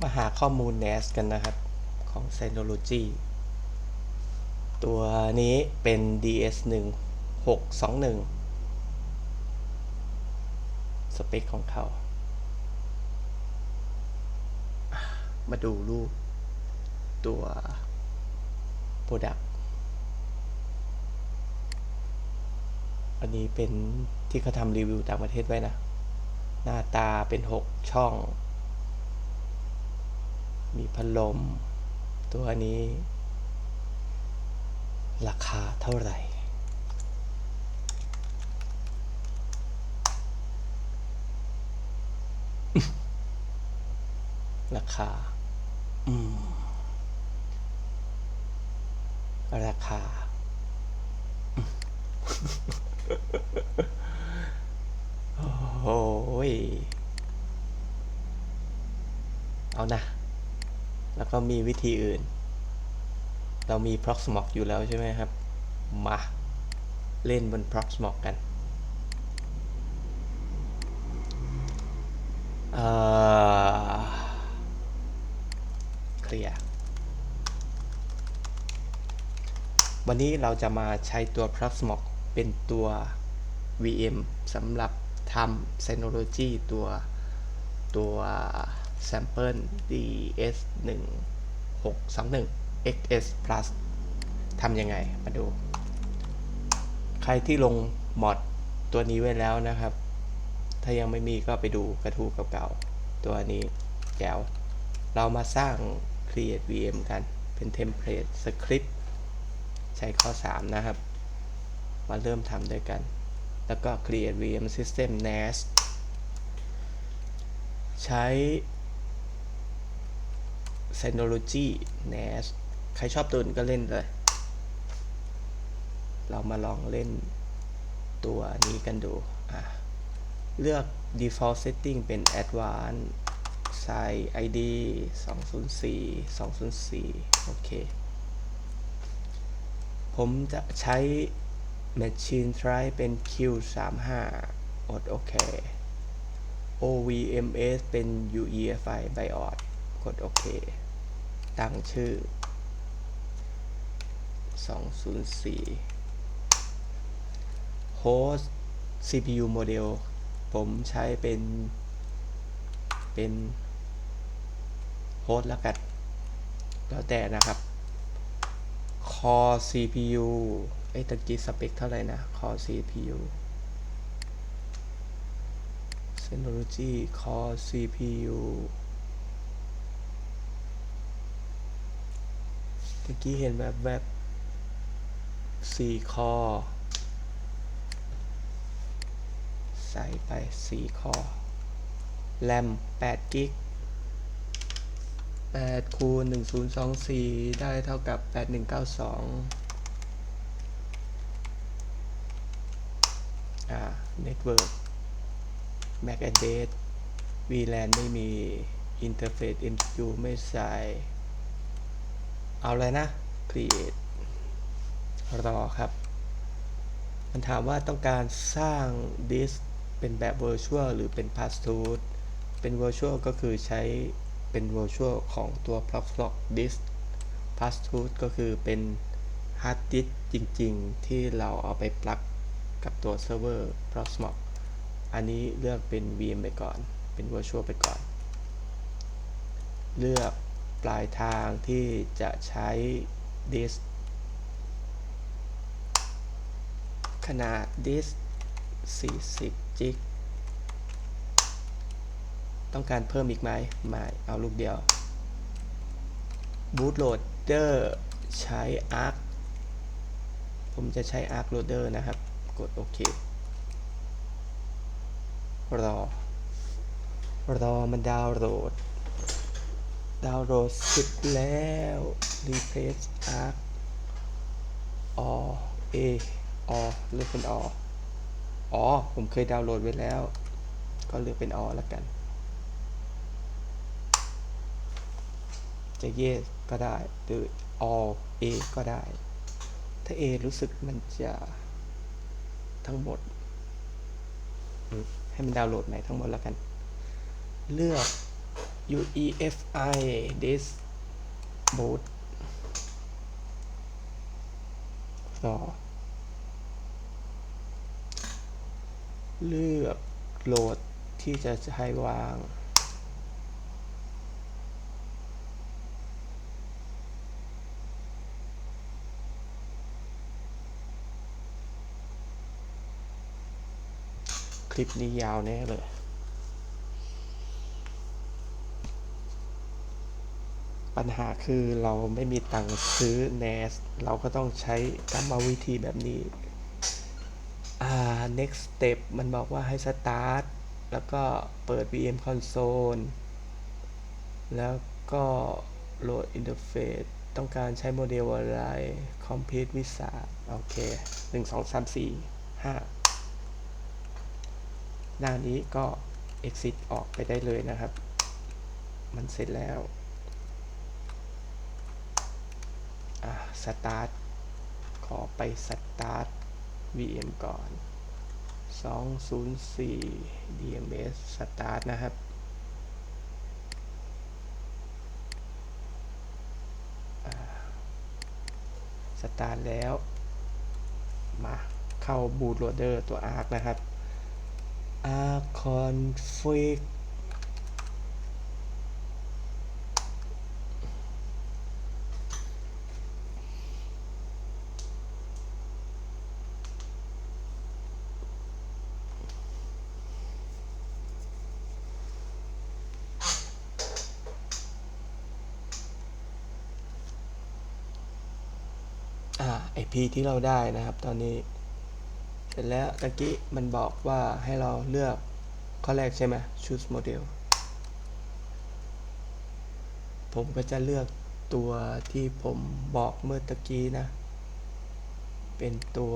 มาหาข้อมูล NAS กันนะครับของ Synology ตัวนี้เป็น DS1 621 สเปคของเขา มาดูรูป ตัว Product อันนี้เป็นที่เขาทำรีวิวต่างประเทศไว้นะ หน้าตาเป็น 6 ช่อง มีพัดลม ตัวนี้ ราคาเท่าไหร่ ราคาอืมราคา โอ้ยเอานะ แล้วก็มีวิธีอื่น เรามี Proxmox อยู่แล้วใช่ไหมครับ มา เล่นบน Proxmox กันเอ่อเคลียร์วันนี้เราจะมาใช้ตัว Proxmox เป็นตัว VM สำหรับทำ Synology ตัวตัว Sample DS 1 6 2 1 XS Plus ทำยังไงมาดู ใครที่ลงมอดตัวนี้ไว้แล้วนะครับ ถ้ายังไม่มีก็ไปดูกระทู้เก่าๆ ตัวนี้แก้วเรามาสร้าง Create VM กันเป็นเทมเพลตสคริปต์ใช้ข้อ 3 นะครับ มาเริ่มทำด้วยกัน แล้วก็ Create VM System NAS ใช้ Synology NAS ใครชอบตัวอื่นก็เล่นเลย เรามาลองเล่นตัวนี้กันดู เลือก default setting เป็น advanced ใส่ id 204 204 โอเค ผมจะใช้ machine try เป็น q35 อดโอเค ovms เป็น uefi bios กดโอเค ตั้งชื่อ 204 host CPU model ผมใช้เป็น เป็นโฮสต์แล้วกัน แล้วแต่นะครับ Core CPU เอ้ตะกี้สเปคเท่าไหร่นะ Core CPU Synology Core CPU ตะกี้เห็นแบบแบบ4คอ ใส่ไป4คอ แรม8กิก8คูณ1024 ได้เท่ากับ 8192 อ่า Network MAC address VLAN ไม่มี Interface MCU ไม่ใส่ เอาเลยนะ Create รอครับ มันถามว่าต้องการสร้างดิสเป็นแบบ Virtual หรือเป็น Passthrough เป็น Virtual ก็คือใช้เป็น Virtual ของตัว Proxmox Disk Passthrough ก็คือเป็น Hard Disk จริง ๆ ที่เราเอาไปปลักกับตัวเซิร์ฟเวอร์ Proxmox อันนี้เลือกเป็น VM ไปก่อน เป็น Virtual ไปก่อน เลือก ปลายทางที่จะใช้ดิสขนาดดิส40 จิก ต้องการเพิ่มอีกไหม ไม่ เอาลูกเดียว bootloader ใช้ arc ผมจะใช้ arc loader นะครับ กดโอเค รอ รอมันดาวน์โหลด ดาวน์โหลดเสร็จแล้ว replace arc อ a อเลือกเป็นออ๋อ ผมเคยดาวน์โหลดไว้แล้ว ก็เลือกเป็นอแล้วกัน จะ yes ก็ได้ หรือ all a ก็ได้ ถ้า a รู้สึกมันจะทั้งหมด ให้มันดาวน์โหลดใหม่ทั้งหมดแล้วกัน เลือก UEFI this boot ต่อเลือกโหลดที่จะใช้วาง คลิปนี้ยาวแน่เลย ปัญหาคือเราไม่มีตังค์ซื้อ NAS เราก็ต้องใช้กรรมวิธีแบบนี้อ่า next step มันบอกว่าให้ start แล้วก็เปิด VM console แล้วก็ load interface ต้องการใช้โมเดลอะไร complete wizard โอเค 1 2 3 4 5 หน้านี้ก็ exit ออกไปได้เลยนะครับ มันเสร็จแล้ว่ะสตาร์ทขอไปสตาร์ท VM ก่อน 204 DMS สตาร์ทนะครับ สตาร์ทแล้ว มาเข้าบูตโหลดเดอร์ตัว Arc นะครับ Arc config p ที่เราได้นะครับ ตอนนี้ เสร็จแล้วตะกี้มันบอกว่าให้เราเลือกข้อแรกใช่ไหม choose model ผมก็จะเลือกตัวที่ผมบอกเมื่อตะกี้นะ เป็นตัว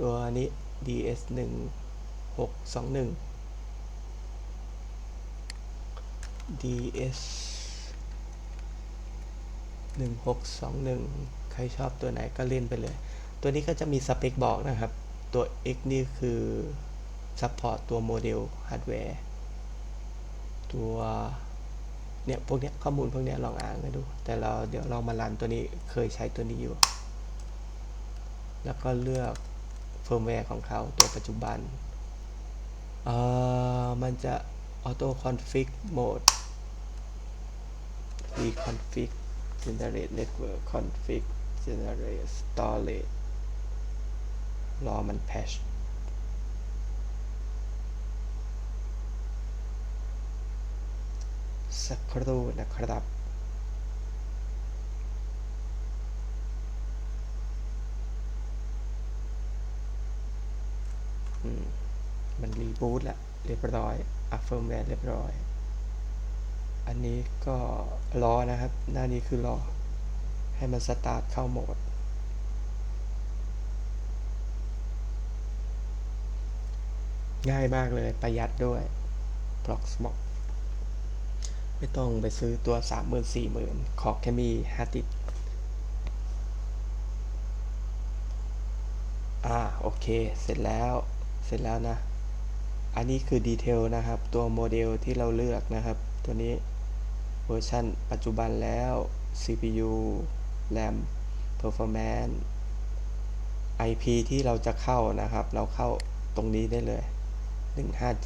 ตัวนี้ DS 1 6 2 1 DS 1621 ใครชอบตัวไหนก็เล่นไปเลย ตัวนี้ก็จะมีสเปคบอกนะครับ ตัว X นี่คือ support ตัวโมเดลฮาร์ดแวร์ตัวเนี่ยพวกเนี้ยข้อมูลพวกเนี้ยลองอ่านกันดู แต่เราเดี๋ยวเรามารันตัวนี้เคยใช้ตัวนี้อยู่ แล้วก็เลือกเฟิร์มแวร์ของเขาตัวปัจจุบันเอ่อมันจะ auto config mode reconfig generate network config generate storage รอมัน patch สักครู่นะครับมมันรีบูตแล้วเรียบร้อยอัพเฟิร์มแวร์เรียบร้อย อันนี้ก็รอนะครับ หน้านี้คือรอ ให้มันสตาร์ทเข้าโหมด ง่ายมากเลยประหยัดด้วย Proxmox ไม่ต้องไปซื้อตัว 30,000 40,000 ขอแค่มีฮาร์ดดิสอ่าโอเค เสร็จแล้วเสร็จแล้วนะ อันนี้คือดีเทลนะครับ ตัวโมเดลที่เราเลือกนะครับ ตัวนี้เวอร์ชันปัจจุบันแล้ว CPU RAM Performance IP ที่เราจะเข้านะครับ เราเข้าตรงนี้ได้เลย 157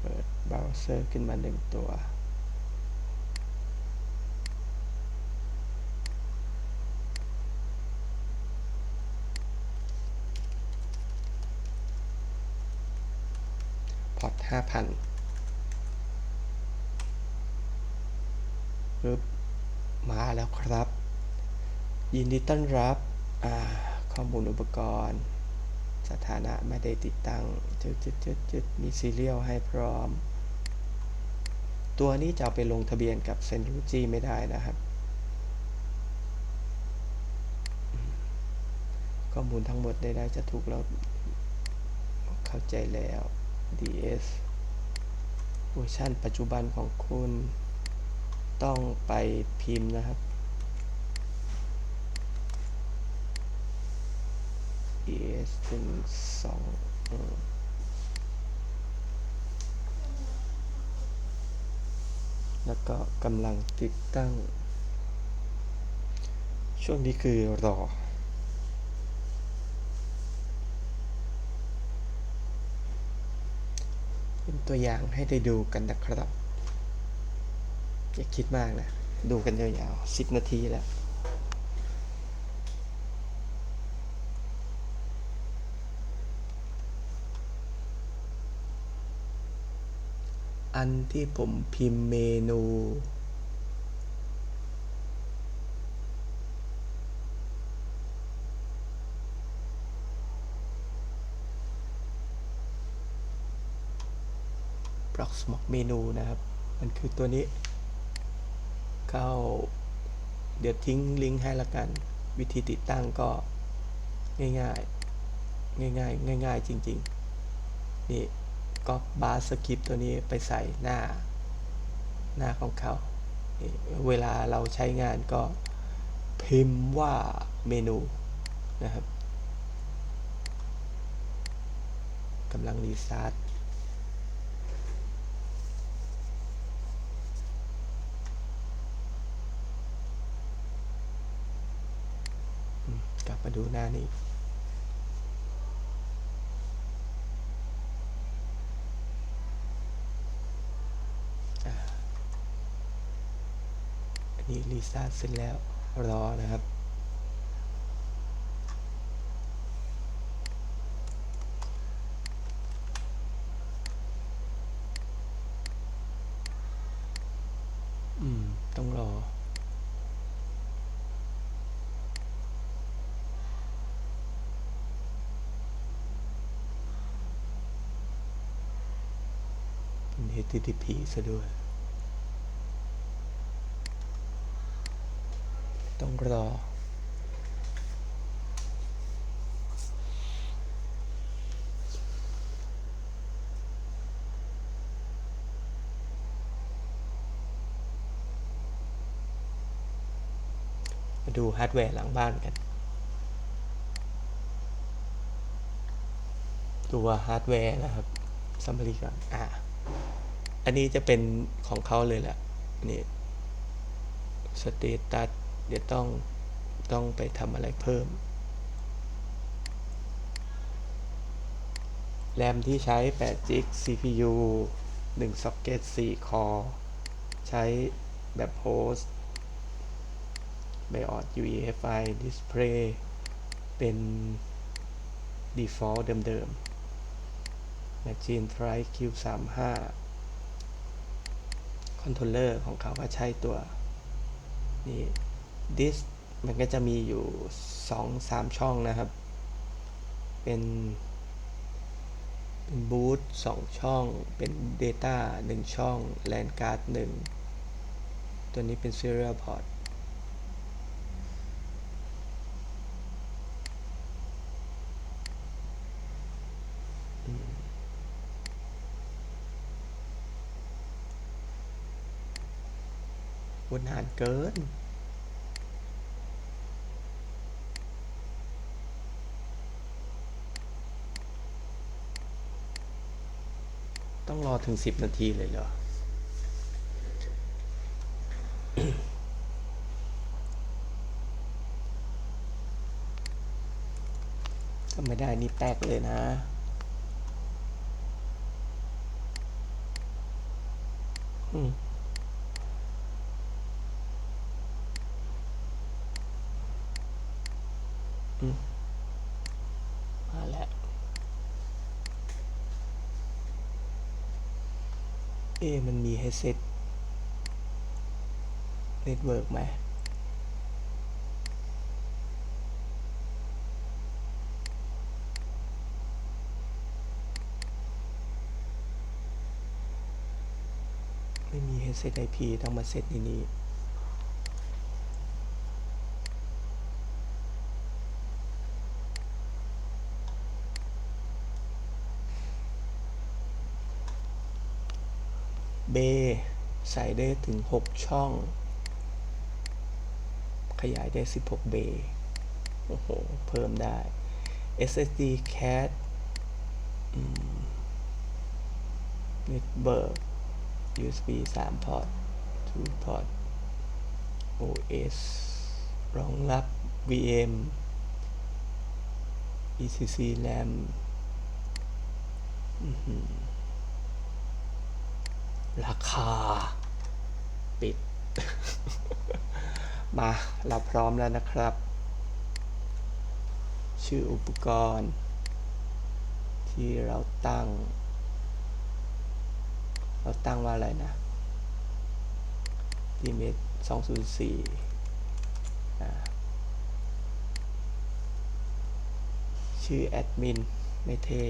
เปิดเบราว์เซอร์ขึ้นมาหนึ่งตัว พอร์ตห้าพันปึ๊บ มาแล้วครับ ยิน ดีต้อนรับข้อมูลอุปกรณ์ สถานะไม่ได้ติดตั้งจุดจุดจุดจุดมีซีเรียลให้พร้อม ตัวนี้จะไปลงทะเบียนกับ s e n ู g ไม่ได้นะครับ ข้อมูลทั้งหมดใดๆจะถูกเราเข้าใจแล้ว DS เวอร์ชันปัจจุบันของคุณต้องไปพิมพ์นะครับ DS S ถึงสองแล้วก็กำลังติดตั้ง ช่วงนี้คือรอ เป็นตัวอย่างให้ได้ดูกันนะครับ อย่าคิดมากนะ ดูกันยาวๆสิบนาทีแล้ว อันที่ผมพิมพ์เมนู Proxmox เมนูนะครับ มันคือตัวนี้ เข้า เดี๋ยวทิ้งลิงก์ให้ละกัน วิธีติดตั้งก็ง่ายๆ ง่ายๆ ง่ายๆ จริง ๆ นี่ ก็บาสคริปตัวนี้ไปใส่หน้าหน้าของเขา เวลาเราใช้งานก็พิมพ์ว่าเมนูนะครับกำลังรีสตาร์ทกลับมาดูหน้านี้ อันนี้รีสตาเสร็จแล้วรอนะครับ อืม ต้องรอเป็น HTTP ซะด้วย ต้องรอ มาดูฮาร์ดแวร์หลังบ้านกัน ตัวฮาร์ดแวร์นะครับซัมมารีก่อนอ่าอันนี้จะเป็นของเขาเลยแหละนี่สเตตัส เดี๋ยวต้องต้องไปทำอะไรเพิ่ม แรมที่ใช้8 g b CPU 1 socket 4 core ใช้แบบโฮสต์ BIOS UEFI display เป็น default เดิมๆ Machine Drive Q35 คอนโทรลเลอร์ของเขาก็ใช้ตัว นี่ ดิสมันก็จะมีอยู่ 2-3 ช่องนะครับ เป็นเป็นบูตสองช่อง เป็น Data 1 ช่อง l a n d card 1 ตัวนี้เป็น Serial port อืมวนนานเกิน อถึง10นาทีเลยเหรอ ถ้าไม่ได้นี่แตกเลยนะอืม อืม มาแล้ว เอมันมีให้เซตเน็ตเวิร์กไหมไม่มีให้เซตไอพีต้องมาเซตในนี้ เบใส่ได้ถึง 6 ช่อง ขยายได้ 16เบโอ้โห เพิ่มได้ SSD card อืม network USB 3 พอร์ต 2 พอร์ต OS รองรับ VM ECC RAM อือหือ ราคา ปิด มาเราพร้อมแล้วนะครับ ชื่ออุปกรณ์ ที่เราตั้ง เราตั้งว่าอะไรนะ d m 204อ่ชื่อแอดมินไม่เท่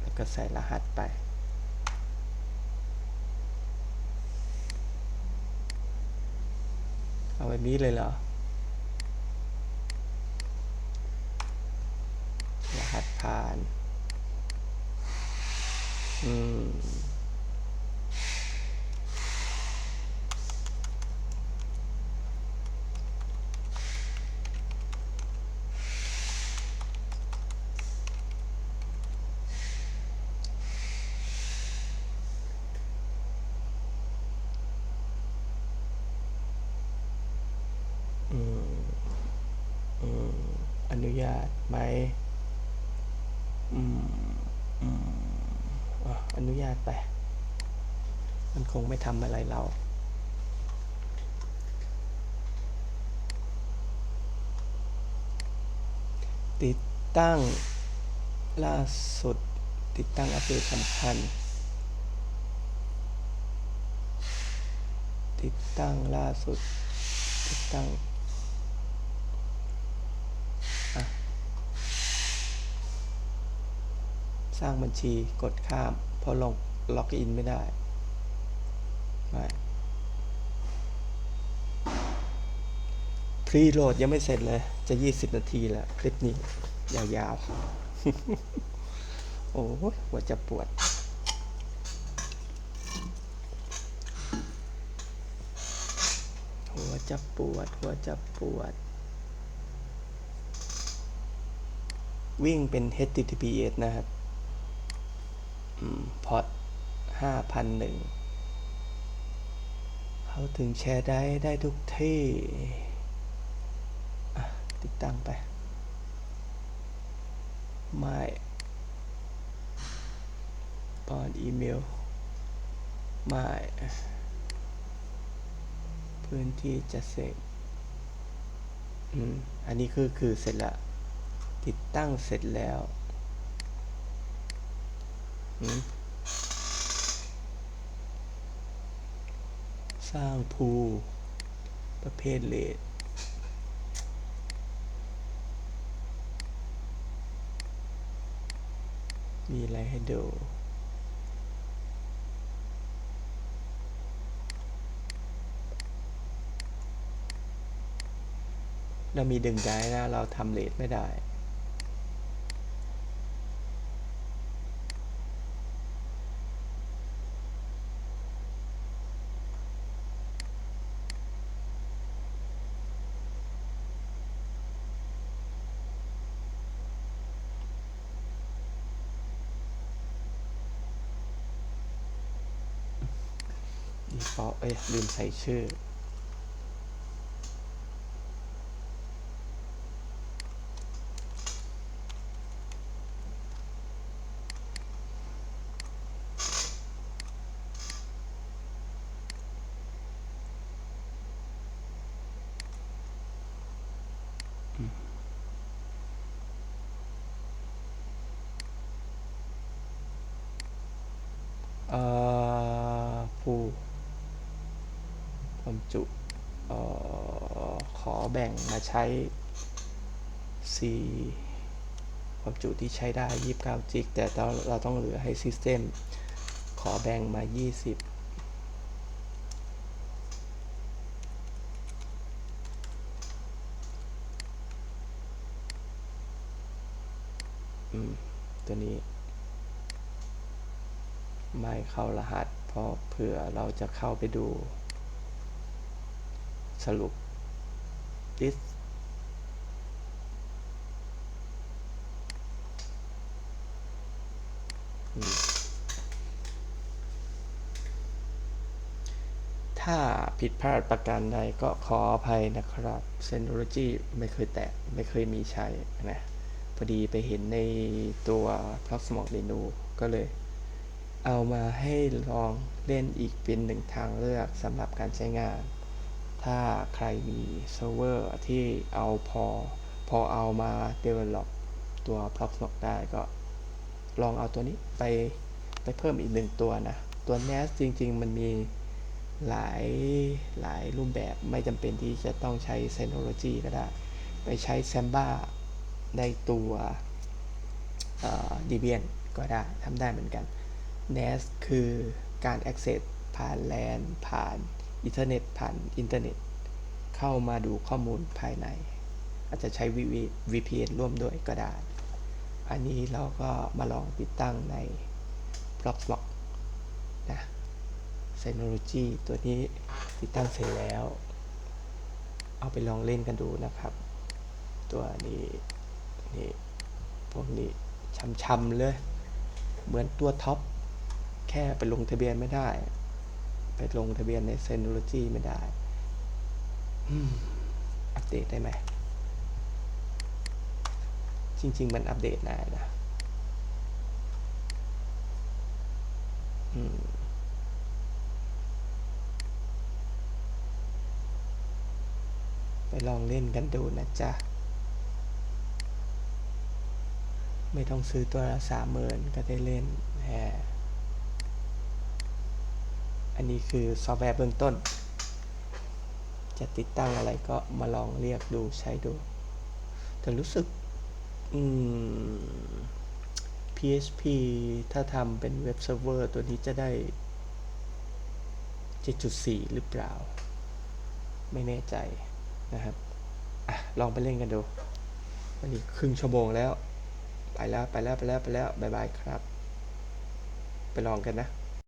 แล้วก็ใส่รหัสไป เอาแบบนี้เลยเหรอรหัสผ่าน อืม อืม อืม อนุญาต ไหมอืมอืมอนุญาตไป มันคงไม่ทำอะไรเราติดตั้งล่าสุด ติดตั้งอัปเดตสำคัญ ติดตั้งล่าสุด ติดตั้ง สร้างบัญชีกดข้ามเพราะลงล็อกอินไม่ได้ไม่พรีโหลดยังไม่เสร็จเลย จะ 20 นาทีแล้ว คลิปนี้ ยาวๆ โอ้หัวจะปวด หัวจะปวด หัวจะปวด วิ่งเป็น HTTPS นะครับ อืมพอร์ต5,001เขาถึงแชร์ได้ได้ทุกที่ติดตั้งไป ไม่ปอนอีเมล ไม่ พื้นที่จะเสร็จอืมอันนี้คือคือเสร็จละ ติดตั้งเสร็จแล้ว สร้างภูประเภทเลดมีอะไรให้ดูเรามีดึงได้นะ เราทำเลทไม่ได้ ดีฟอลเอ้ยลืมใส่ชื่อ เอ่อผู้ความจุเอ่อขอ แบ่งมาใช้ C ความจุที่ใช้ได้ 29 จิก แต่เราเราต้องเหลือให้ System ขอแบ่งมา 20อืมตัวนี้ ไม่เข้ารหัส เพราะเผื่อเราจะเข้าไปดู สรุป this ถ้าผิดพลาดประการใดก็ขออภัยนะครับเซนโลจีไม่เคยแตะ ไม่เคยมีใช้นะ พอดีไปเห็นในตัวพลัสมอกเรนูก็เลย เอามาให้ลองเล่นอีกเป็นหนึ่งทางเลือกสำหรับการใช้งาน ถ้าใครมีเซิร์ฟเวอร์ที่เอาพอ พอเอามา develop ตัว Proxmox ได้ก็ลองเอาตัวนี้ไปไปเพิ่มอีกหนึ่งตัวนะ ตัว NAS จริง ๆ มันมีหลายหลายรูปแบบไม่จำเป็นที่จะต้องใช้ Synology ก็ได้ ไปใช้ Samba ในตัว Debian ก็ได้ทำได้เหมือนกัน NAS คือการ access ผ่าน LAN ผ่าน อินเทอร์เน็ตผ่านอินเทอร์เน็ต เข้ามาดูข้อมูลภายใน อาจจะใช้ VPN ร่วมด้วยก็ได้ อันนี้เราก็มาลองติดตั้งใน Proxmox นะ Synology ตัวนี้ติดตั้งเสร็จแล้ว เอาไปลองเล่นกันดูนะครับ ตัวนี้นี่พวกนี้ช้ำๆเลย เหมือนตัวท็อป แค่ไปลงทะเบียนไม่ได้ ลงทะเบียนใน Synology ไม่ได้อืมอัปเดตได้ไหม จริง ๆ มันอัปเดตได้นะอืมไปลองเล่นกันดูนะจ๊ะ ไม่ต้องซื้อตัวละสามหมื่นก็ได้เล่นแหม อันนี้คือซอฟต์แวร์เบื้องต้น จะติดตั้งอะไรก็มาลองเรียกดูใช้ดู แต่รู้สึกอืม PHP ถ้าทำเป็นเว็บเซิร์ฟเวอร์ตัวนี้จะได้ 7.4 หรือเปล่า ไม่แน่ใจนะครับอลองไปเล่นกันดู วันนี้ครึ่งชั่วโมงแล้ว ไปแล้ว ไปแล้ว ไปแล้ว ไปแล้ว บ๊ายบายครับ ไปลองกันนะ